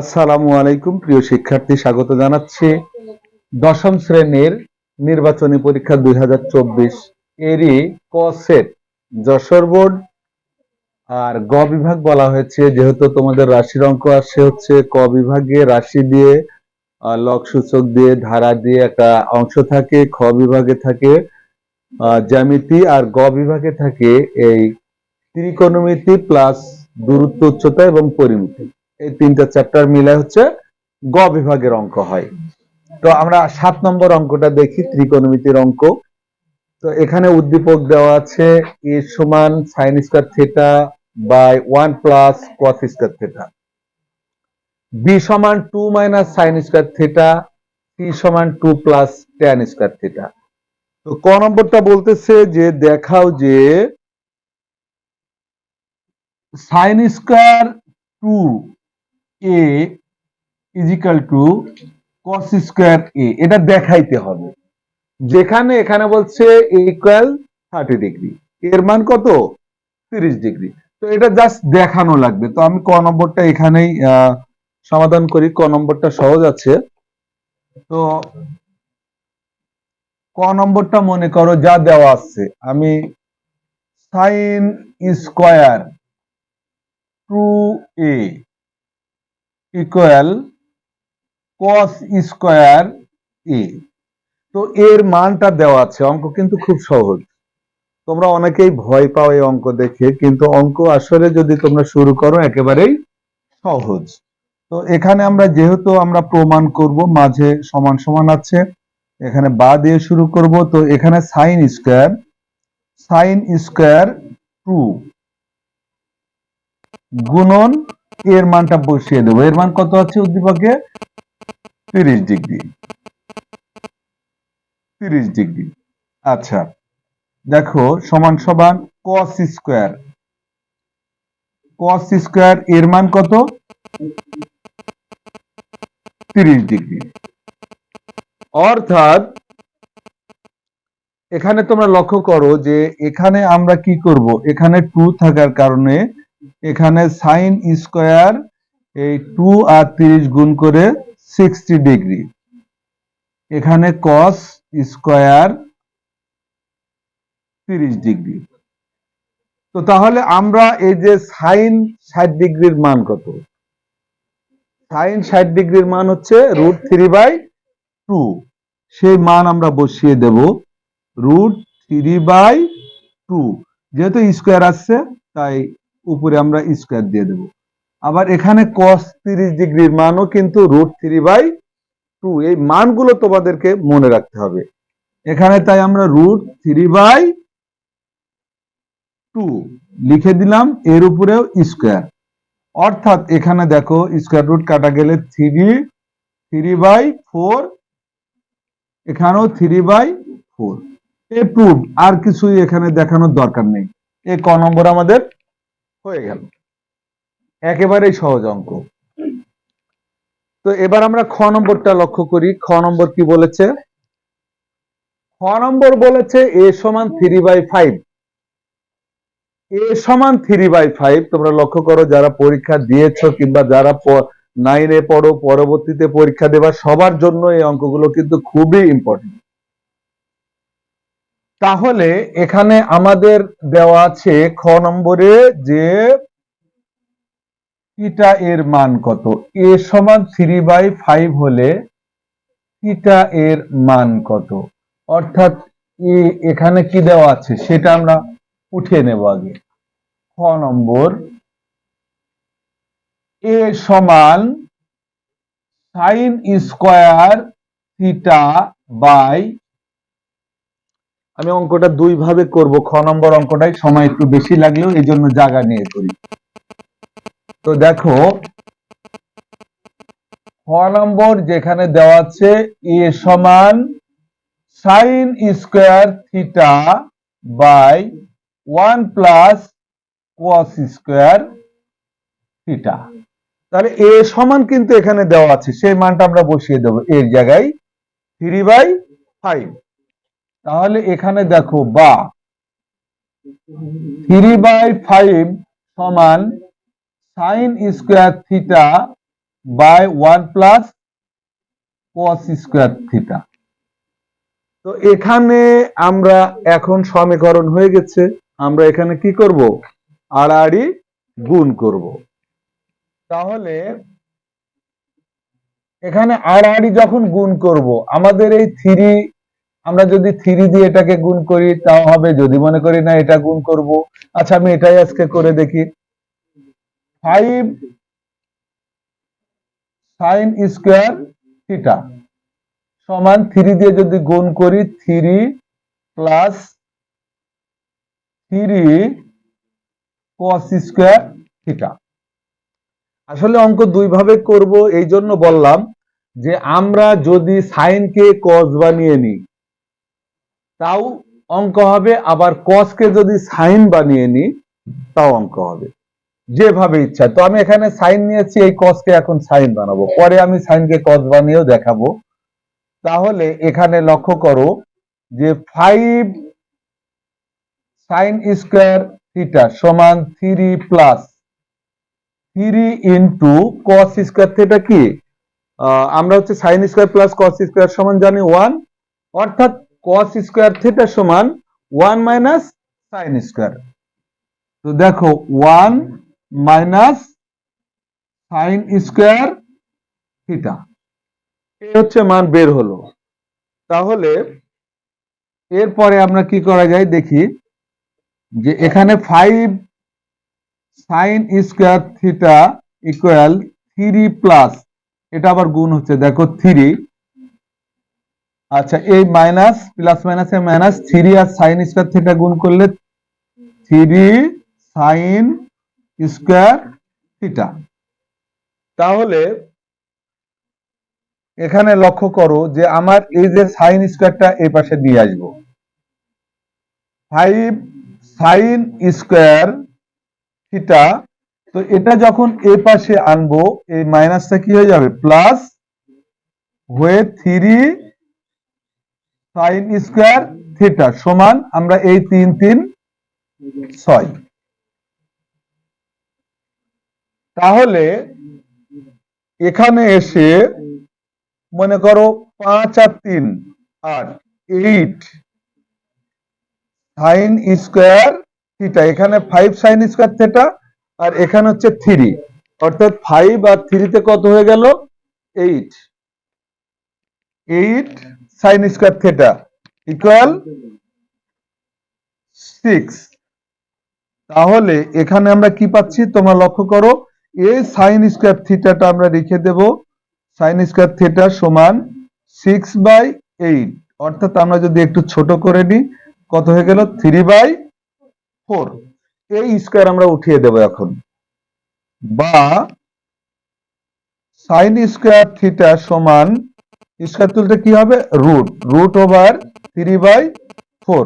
আসসালামু আলাইকুম, প্রিয় শিক্ষার্থী, স্বাগত জানাচ্ছি দশম শ্রেণির নির্বাচনী পরীক্ষা দুই হাজার চব্বিশ এরই ক সেট যশোর বোর্ড আর গ বিভাগ বলা হয়েছে, যেহেতু তোমাদের রাশির অঙ্ক আসছে হচ্ছে ক বিভাগে রাশি দিয়ে লক সূচক দিয়ে, ধারা দিয়ে একটা অংশ থাকে, খ বিভাগে থাকে জ্যামিতি আর গ বিভাগে থাকে এই ত্রিকোণমিতি প্লাস দূরত্ব উচ্চতা এবং পরিমিতি। এই তিনটা চ্যাপ্টার মিলে হচ্ছে গ বিভাগের অঙ্ক হয়। তো আমরা সাত নম্বর অঙ্কটা দেখি, ত্রিকোণমিতির অঙ্ক। তো এখানে উদ্দীপক দেওয়া আছে এ সমান sine square theta by one plus cos square theta B সমান two minus sine square theta C সমান two plus tan square theta তো ক নম্বরটা বলতেছে যে দেখাও যে sine square two A equal two cos square A এটা দেখাইতে হবে। যেখানে এখানে বলছে ইকুয়াল থার্টি ডিগ্রি এর মান কত? তিরিশ ডিগ্রি তো এটা জাস্ট দেখানো লাগবে। তো আমি ক নম্বরটা এখানেই সমাধান করি। ক নম্বরটা সহজ আছে। তো ক নম্বরটা মনে করো যা দেওয়া আছে। আমি sine square two A equal cos square A তো এর মানটা দেওয়া আছে, অঙ্ক কিন্তু খুব সহজ। তোমরা অনেকেই ভয় পাও এই অঙ্ক দেখে, কিন্তু অঙ্ক আসলে যদি তোমরা শুরু করো, একেবারেই সহজ। তো এখানে আমরা যেহেতু আমরা প্রমাণ করব, মাঝে সমান সমান আছে, এখানে বা দিয়ে শুরু করব, তো এখানে sine square sine square two গুণন এর মানটা বসিয়ে দেবো। এর মান কত আছে উদ্দীপকে? তিরিশ ডিগ্রি। তিরিশ ডিগ্রি। আচ্ছা দেখো, সমান সমান কস স্কোয়ার কস স্কোয়ার এর মান কত? তিরিশ ডিগ্রি। অর্থাৎ, এখানে তোমরা লক্ষ্য করো যে এখানে আমরা কি করব? এখানে টু থাকার কারণে এখানে সাইন স্কোয়ার এই টু আর তিরিশ গুণ করে সিক্সটি ডিগ্রি এখানে কস স্কোয়ার তিরিশ ডিগ্রি তো তাহলে আমরা এই যে সাইন ষাট ডিগ্রির মান কত? সাইন ষাট ডিগ্রির মান হচ্ছে রুট থ্রি বাই টু সেই মান আমরা বসিয়ে দেব রুট থ্রি বাই টু যেহেতু স্কোয়ার আসছে, তাই উপরে আমরা স্কোয়ার দিয়ে দেব। আবার এখানে কস তিরিশ ডিগ্রির মানও কিন্তু রুট থ্রি বাই টু এই মানগুলো তোমাদেরকে মনে রাখতে হবে। এখানে তাই আমরা রুট থ্রি বাই টু লিখে দিলাম, এর উপরেও স্কোয়ার অর্থাৎ এখানে দেখো স্কোয়ার রুট কাটা গেলে থ্রি থ্রি বাই ফোর এখানেও থ্রি বাই ফোর এ প্রুভ আর কিছুই এখানে দেখানোর দরকার নেই। এ ক নম্বর আমাদের হয়ে গেল। একেবারেই সহজ অঙ্ক। তো এবার আমরা খ নম্বরটা লক্ষ্য করি। খ নম্বর কি বলেছে? খ নম্বর বলেছে এ সমান থ্রি বাই ফাইভ এ সমান থ্রি বাই ফাইভ তোমরা লক্ষ্য করো যারা পরীক্ষা দিয়েছ কিংবা যারা নাইনে পড়ো, পরবর্তীতে পরীক্ষা দেবা, সবার জন্য এই অঙ্কগুলো কিন্তু খুবই ইম্পর্টেন্ট তাহলে এখানে আমাদের দেওয়া আছে খ নম্বরে যে থিটা এর মান কত? এ সমান থ্রি বাই ফাইভ হলে থিটা এর মান কত? অর্থাৎ এ, এখানে কি দেওয়া আছে? সেটা আমরা উঠিয়ে নেব আগে। খ নম্বর, এ সমান সাইন স্কোয়ার থিটা বাই আমি অঙ্কটা দুই ভাবে করব, খ নম্বর অঙ্কটাই সময় একটু বেশি লাগলেও এই জন্য জায়গা নিয়ে করি। তো দেখো, খ নম্বর যেখানে দেওয়া আছে, এ সমান sine square theta by one plus cos square theta তাহলে এ সমান কিন্তু এখানে দেওয়া আছে, সেই মানটা আমরা বসিয়ে দেবো, এর জায়গায় থ্রি বাই ফাইভ তাহলে এখানে দেখো বা। থ্রি বাই ফাইভ সমান sine square theta by one plus cos square theta তো এখানে আমরা এখন সমীকরণ হয়ে গেছে। আমরা এখানে কি করব? আড়াআড়ি গুণ করব। তাহলে এখানে আড়াআড়ি যখন গুণ করব, আমাদের এই থ্রি আমরা যদি থ্রি দিয়ে এটাকে গুণ করি, তাও হবে। যদি মনে করি, না, এটা গুণ করব। আচ্ছা আমি এটাই আজকে করে দেখি। ফাইভ সাইন স্কোয়ার থিটা সমান থ্রি দিয়ে যদি গুণ করি, three plus three cos square theta. আসলে অঙ্ক দুই ভাবে করব এই জন্য বললাম যে আমরা যদি সাইনকে কস বানিয়ে নিই তাও অঙ্ক হবে। আবার কসকে যদি সাইন বানিয়ে নিই, তাও অঙ্ক হবে। যেভাবে ইচ্ছা। তো আমি এখানে সাইন নিয়েছি, এই কসকে এখন সাইন বানাবো। পরে আমি সাইনকে কস বানিয়েও দেখাবো। তাহলে এখানে লক্ষ্য করো যে ফাইভ সাইন স্কোয়ার থিটা সমান three plus three into cos square theta কি? আমরা হচ্ছে sine square plus cos square সমান জানি ওয়ান অর্থাৎ কস স্কোয়ার থিটা সমান ওয়ান মাইনাস সাইন স্কোয়ার তো দেখো one minus sine square theta এই হচ্ছে মান বের হলো। তাহলে এরপরে আমরা কি করা যায় দেখি, যে এখানে five sine square theta equal three plus এটা আবার গুণ হচ্ছে, দেখো থ্রি আচ্ছা এই minus plus minus minus three আর সাইন স্কোয়ার থিটা গুণ করলে থ্রি সাইন স্কোয়ার থিটা তাহলে এখানে লক্ষ্য করো যে আমার এই যে সাইন স্কোয়ারটা এই পাশে নিয়ে আসব। ফাইভ সাইন স্কোয়ার থিটা তো এটা যখন এ পাশে আনব, এই মাইনাসটা কি হয়ে যাবে? প্লাস হয়ে থ্রি সাইন স্কোয়ার থিটা সমান আমরা এই তিন তিন, ছয়। তাহলে এখানে এসে মনে করো পাঁচ আর তিন আর এইট সাইন স্কোয়ার থিটা এখানে ফাইভ সাইন স্কোয়ার থিটা আর এখানে হচ্ছে থ্রি অর্থাৎ ফাইভ আর থ্রিতে কত হয়ে গেল? Eight eight sine square theta equal six তাহলে এখানে আমরা কি পাচ্ছি? তোমরা লক্ষ্য করো, এই সাইন স্কোয়ার থিটাটা আমরা রেখে দেব। সাইন স্কোয়ার থিটা সমান সিক্স বাই এইট অর্থাৎ আমরা যদি একটু ছোট করে নিই, কত হয়ে গেল? থ্রি বাই ফোর এই স্কোয়ার আমরা উঠিয়ে দেব এখন। বা সাইন স্কোয়ার থিটা সমান স্কোয়ার তুলতে কি হবে? Root. Root over three by four.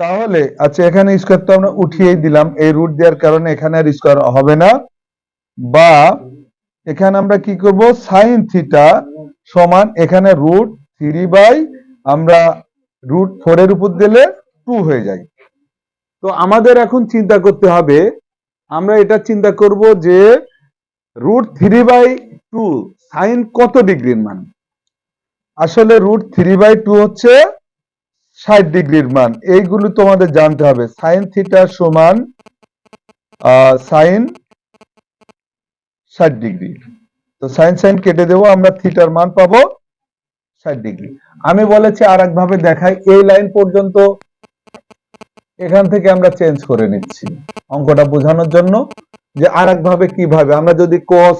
তাহলে আচ্ছা এখানে স্কোয়ার তো আমরা উঠিয়েই দিলাম। এই রুট দেওয়ার কারণে এখানে আর স্কোয়ার হবে না। বা এখানে আমরা কি করব? সাইন থিটা সমান এখানে রুট থ্রি বাই, আমরা রুট ফোর এর উপর দিলে টু হয়ে যায়। তো আমাদের এখন চিন্তা করতে হবে, আমরা এটা চিন্তা করব যে root three by two sine কত ডিগ্রির মান? আসলে রুট থ্রি বাই টু হচ্ছে ষাট ডিগ্রির মান। এইগুলো তোমাদের জানতে হবে। সাইন থিটা সমান সাইন ষাট ডিগ্রি। তো সাইন সাইন কেটে দেবো, আমরা থিটার মান পাবো ষাট ডিগ্রি। আমি বলেছি আর একভাবে দেখাই, এই লাইন পর্যন্ত এখান থেকে আমরা চেঞ্জ করে নিচ্ছি। অঙ্কটা বোঝানোর জন্য যে আর একভাবে কীভাবে। আমরা যদি কস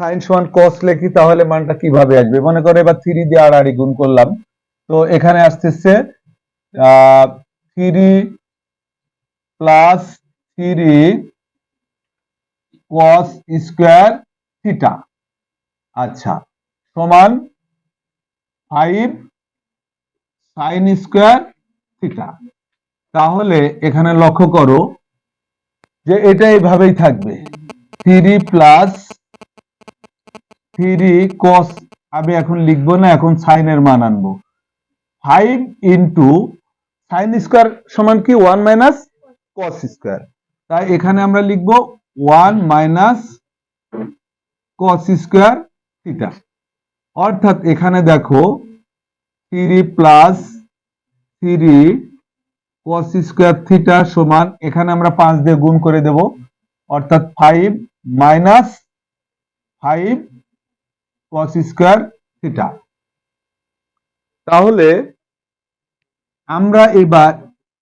সাইন সমান কস লেখি, তাহলে মানটা কীভাবে আসবে? মনে করো এবার থ্রি দিয়ে আড়াআড়ি গুণ করলাম। তো এখানে আসতেছে three plus three cos square theta. আচ্ছা সমান ফাইভ সাইন স্কোয়ার থিটা। তাহলে এখানে লক্ষ্য করো যে এটা এইভাবেই থাকবে। থ্রি প্লাস থ্রি কস আমি এখন লিখব না, এখন সাইনের মান আনব। ফাইভ ইন্টু সাইন স্কোয়ার সমান কি? ওয়ান মাইনাস কস স্কোয়ার তাই এখানে আমরা লিখব one minus cos square theta অর্থাৎ এখানে দেখো three plus three cos square theta সমান, এখানে আমরা পাঁচ দিয়ে গুণ করে দেব। অর্থাৎ five minus five cos square theta তাহলে আমরা এবার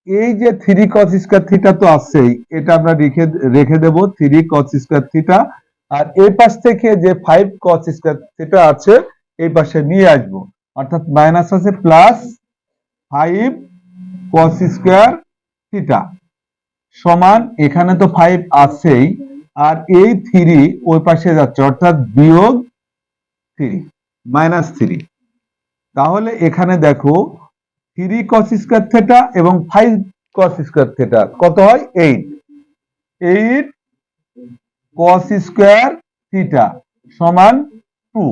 এই যে থ্রি কস স্কোয়ার থিটা তো আছেই, এটা আমরা রেখে রেখে দেব থ্রি কস স্কোয়ার থিটা আর এই পাশ থেকে যে ফাইভ কস স্কোয়ার থিটা আছে, এই পাশে নিয়ে আসব। অর্থাৎ মাইনাস আছে plus five cos square theta সমান এখানে তো ফাইভ আছেই, আর এই থ্রি ওই পাশে যাচ্ছে, অর্থাৎ বিয়োগ থ্রি মাইনাস থ্রি তাহলে এখানে দেখো থ্রি কস স্কোয়ার থেটা এবং ফাইভ কস স্কোয়ার থেটা কত হয়? Eight eight cos square theta সমান টু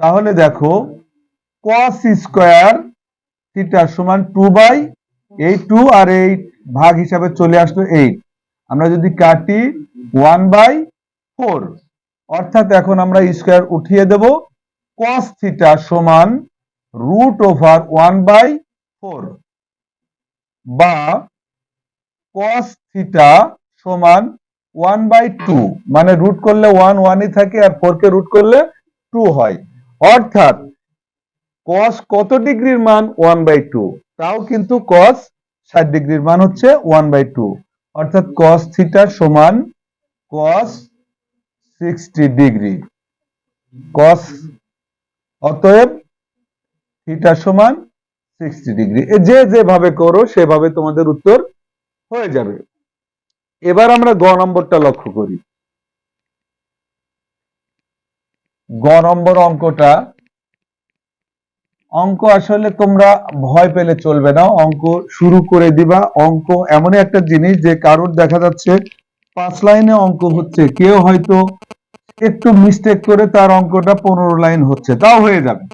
তাহলে দেখো কস স্কোয়ার থিটা সমান টু বাই এই টু আর এই ভাগ হিসাবে চলে আসলো এইট আমরা যদি কাটি ওয়ান বাই ফোর অর্থাৎ এখন আমরা স্কোয়ার উঠিয়ে দেব কস থিটা সমান root over one by four বা কস থিটা সমান ওয়ান বাই টু মানে রুট করলে ওয়ান ওয়ানই থাকে আর ফোর কে রুট করলে টু হয়। অর্থাৎ কস কত ডিগ্রির মান? ওয়ান বাই টু তাও কিন্তু কস ষাট ডিগ্রির মান হচ্ছে ওয়ান বাই টু অর্থাৎ কস থিটা সমান কস সিক্সটি ডিগ্রি কস অতএব থিটা সমান সিক্সটি ডিগ্রি যে যেভাবে করো, সেভাবে তোমাদের উত্তর হয়ে যাবে। এবার আমরা গ নম্বরটা লক্ষ্য করি। গ নম্বর অঙ্কটা, অঙ্ক আসলে তোমরা ভয় পেলে চলবে না। অঙ্ক শুরু করে দিবা। অঙ্ক এমনই একটা জিনিস যে কারোর দেখা যাচ্ছে পাঁচ লাইনে অঙ্ক হচ্ছে, কেউ হয়তো একটু মিস্টেক করে তার অঙ্কটা পনেরো লাইন হচ্ছে, তাও হয়ে যাবে।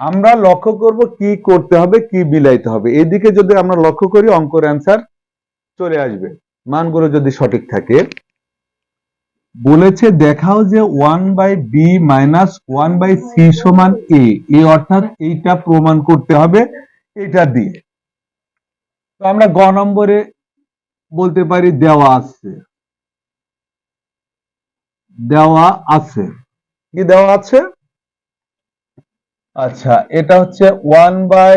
আমরা লক্ষ্য করব কি করতে হবে, কি বিলাইতে হবে। এদিকে যদি আমরা লক্ষ্য করি, অঙ্কর অ্যান্সার চলে আসবে। মানগুলো যদি সঠিক থাকে, বলেছে দেখাও যে one by b minus one by c সমান এ এ অর্থাৎ এইটা প্রমাণ করতে হবে এটা দিয়ে। তো আমরা গ নম্বরে বলতে পারি দেওয়া আছে। দেওয়া আছে। কি দেওয়া আছে? আচ্ছা এটা হচ্ছে one by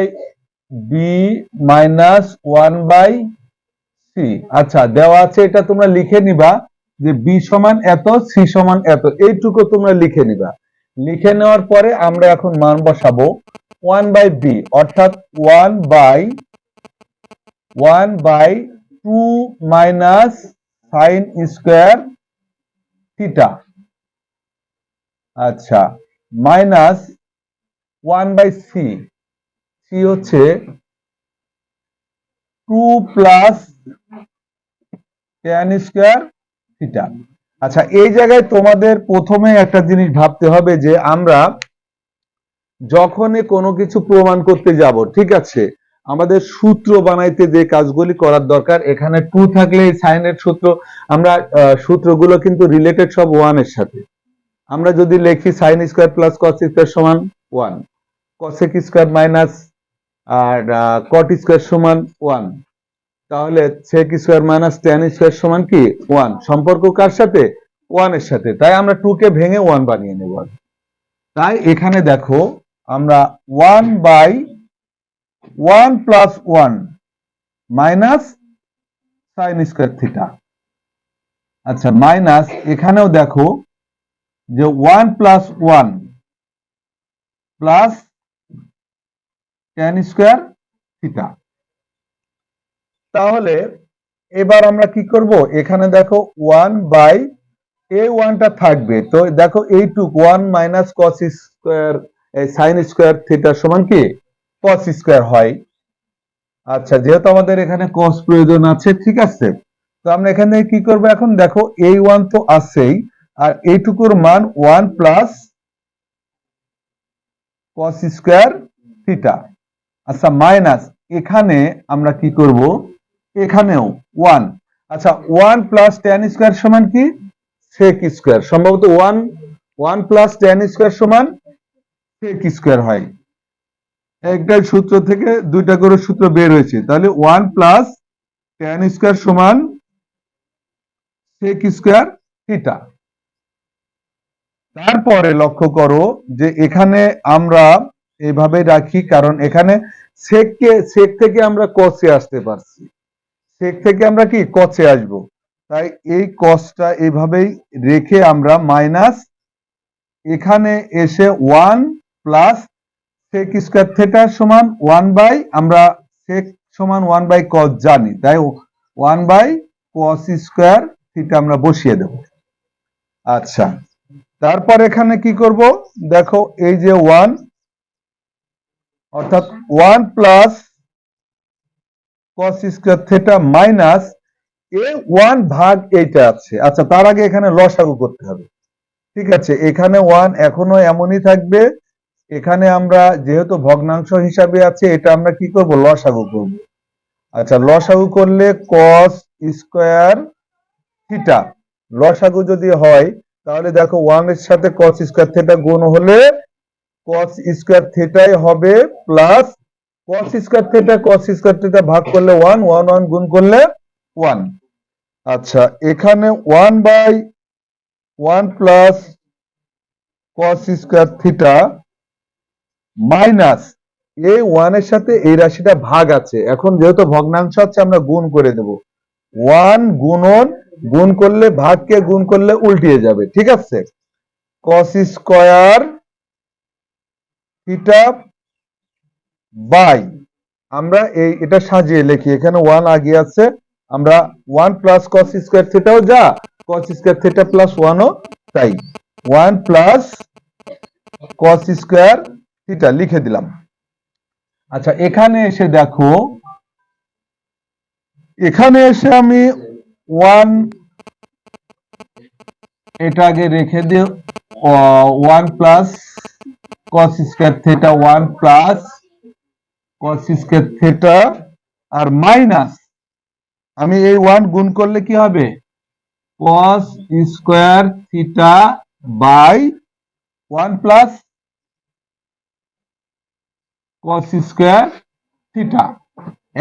b minus one by c আচ্ছা দেওয়া আছে, এটা তোমরা লিখে নিবা যে বি সমান এত সি সমান এত, এইটুকু তোমরা লিখে নিবা। লিখে নেওয়ার পরে আমরা এখন মান বসাবো ওয়ান বাই বি অর্থাৎ one by one by two minus sine square theta আচ্ছা minus one by c c হচ্ছে two plus tan square theta আচ্ছা এই জায়গায় তোমাদের প্রথমে একটা জিনিস ভাবতে হবে যে আমরা যখনই কোনো কিছু প্রমাণ করতে যাব, ঠিক আছে? আমাদের সূত্র বানাইতে যে কাজগুলি করার দরকার, এখানে টু থাকলে সাইনের সূত্র, আমরা সূত্রগুলো কিন্তু রিলেটেড সব ওয়ানের সাথে। আমরা যদি লিখি sine square plus cos square সমান ওয়ান কসেক স্কোয়ার মাইনাস আর কট স্কোয়ার সমান ওয়ান তাহলে sec square minus tan square সমান কি? ওয়ান সম্পর্ক কার সাথে? ওয়ানের সাথে। তাই আমরা টু কে ভেঙে ওয়ান বানিয়ে নেব। তাই এখানে দেখো, আমরা one by one plus one minus sine square theta. আচ্ছা মাইনাস, এখানেও দেখো যে one plus one plus tan square theta. তাহলে এবার আমরা কি করব? এখানে দেখো ওয়ান বাই এ ওয়ানটা থাকবে। তো দেখো এইটুক, one minus cos square sine square থিটার সমান কি? কস স্কোয়ার হয়। আচ্ছা যেহেতু আমাদের এখানে কস প্রয়োজন আছে, ঠিক আছে? তো আমরা এখান কি করব এখন? দেখো এই ওয়ান তো আছেই, আর এইটুকুর মান one plus cos square theta আচ্ছা মাইনাস এখানে আমরা কি করব? এখানেও ওয়ান আচ্ছা ওয়ান প্লাস টেন স্কোয়ার সমান কি? Sec square. সম্ভবত one one plus tan square সমান সেক স্কোয়ার হয়। একটা সূত্র থেকে দুইটা করে সূত্র বের হয়েছে। তাহলে ওয়ান প্লাস টেন স্কোয়ার সমান সেক স্কোয়ার থিটা তারপরে লক্ষ্য করো যে এখানে আমরা এভাবে রাখি, কারণ এখানে সেককে সেক থেকে আমরা কসে আসতে পারছি। সেক থেকে আমরা কি? কচে আসব। তাই এই কসটা এভাবেই রেখে আমরা মাইনাস এখানে এসে one plus sec square theta সমান ওয়ান বাই আমরা সেক সমান ওয়ান বাই কস জানি, তাই one by cos square theta আমরা বসিয়ে দেব। আচ্ছা তারপর এখানে কি করব? দেখো, এই যে ওয়ান অর্থাৎ one plus cos square theta minus এ ওয়ান ভাগ এইটা আছে। আচ্ছা তার আগে এখানে লসাগু করতে হবে। ঠিক আছে, এখানে ওয়ান এখনও এমনই থাকবে এখানে আমরা যেহেতু ভগ্নাংশ হিসাবে আছে, এটা আমরা কি করব? লসাগু করব। আচ্ছা লসাগু করলে কস স্কোয়ার থিটা লসাগু যদি হয়, তাহলে দেখো ওয়ানের সাথে কস স্কোয়ার থিটা গুণ হলে কস স্কোয়ার থিটাই হবে plus cos square theta cos square theta ভাগ করলে ওয়ান ওয়ান ওয়ান গুণ করলে ওয়ান আচ্ছা এখানে one by one plus cos square theta minus এই ওয়ানের সাথে এই রাশিটা ভাগ আছে। এখন যেহেতু ভগ্নাংশ আছে, আমরা গুণ করে দেব। ওয়ান গুণন, গুণ করলে ভাগকে গুণ করলে উল্টিয়ে যাবে, ঠিক আছে? কস স্কোয়ার থিটা বাই আমরা এই, এটা সাজিয়ে লিখি, এখানে ওয়ান আগে আছে, আমরা ওয়ান প্লাস কস স্কোয়ার থিটাও যা কস স্কোয়ার থিটা প্লাস ওয়ানও তাই। One plus cos square theta লিখে দিলাম। আচ্ছা এখানে এসে দেখো, এখানে এসে আমি ওয়ান এটা আগে রেখে দিও one plus cos square theta one plus cos square theta আর মাইনাস আমি এই ওয়ান গুণ করলে কি হবে? Cos square theta by one plus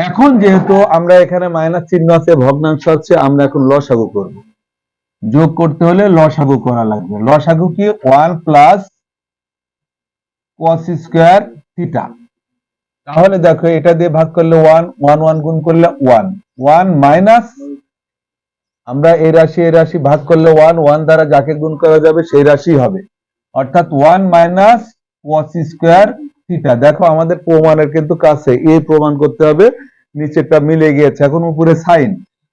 এখন যেহেতু আমরা এখানে মাইনাস চিহ্ন আছে, ভগ্নাংশ আছে, আমরা এখন লসাগু করব। যোগ করতে হলে লসাগু করা লাগবে। লসাগু কি? One plus square theta. তাহলে দেখো, এটা দিয়ে ভাগ করলে ওয়ান ওয়ান ওয়ান গুণ করলে ওয়ান। ওয়ান মাইনাস, আমরা এই রাশি এই রাশি ভাগ করলে ওয়ান ওয়ান দ্বারা যাকে গুণ করা যাবে, সেই রাশি হবে। অর্থাৎ ওয়ান মাইনাস কস স্কোয়ার দেখো আমাদের প্রমাণের কিন্তু কাছে, এ প্রমাণ করতে হবে, নিচেরটা মিলে গিয়েছে, এখন উপরে সাইন।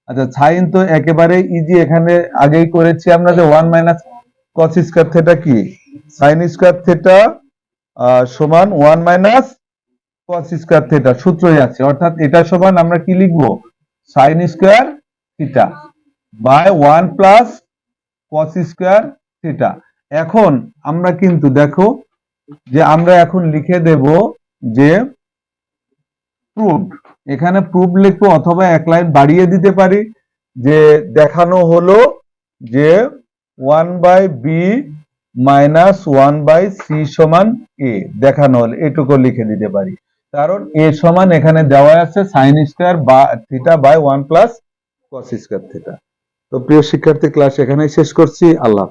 আচ্ছা সাইন তো একেবারে ইজি এখানে আগেই করেছি আমরা যে one minus cos square theta কি? সাইন স্কোয়ার থেটা সমান one minus cos square theta সূত্রই আছে, অর্থাৎ এটা সমান আমরা কি লিখব? Sine square theta by one plus cos square theta এখন আমরা কিন্তু দেখো যে আমরা এখন লিখে দেব যে প্রুভ এখানে প্রুভ লিখব অথবা এক লাইন বাড়িয়ে দিতে পারি, যে দেখানো হলো যে one by b minus one by c সমান এ দেখানো হলো, এটুকু লিখে দিতে পারি। কারণ এ সমান এখানে দেওয়া আছে সাইন স্কোয়ার বা theta by one plus cos square theta তো প্রিয় শিক্ষার্থী ক্লাস এখানেই শেষ করছি। আল্লাহ।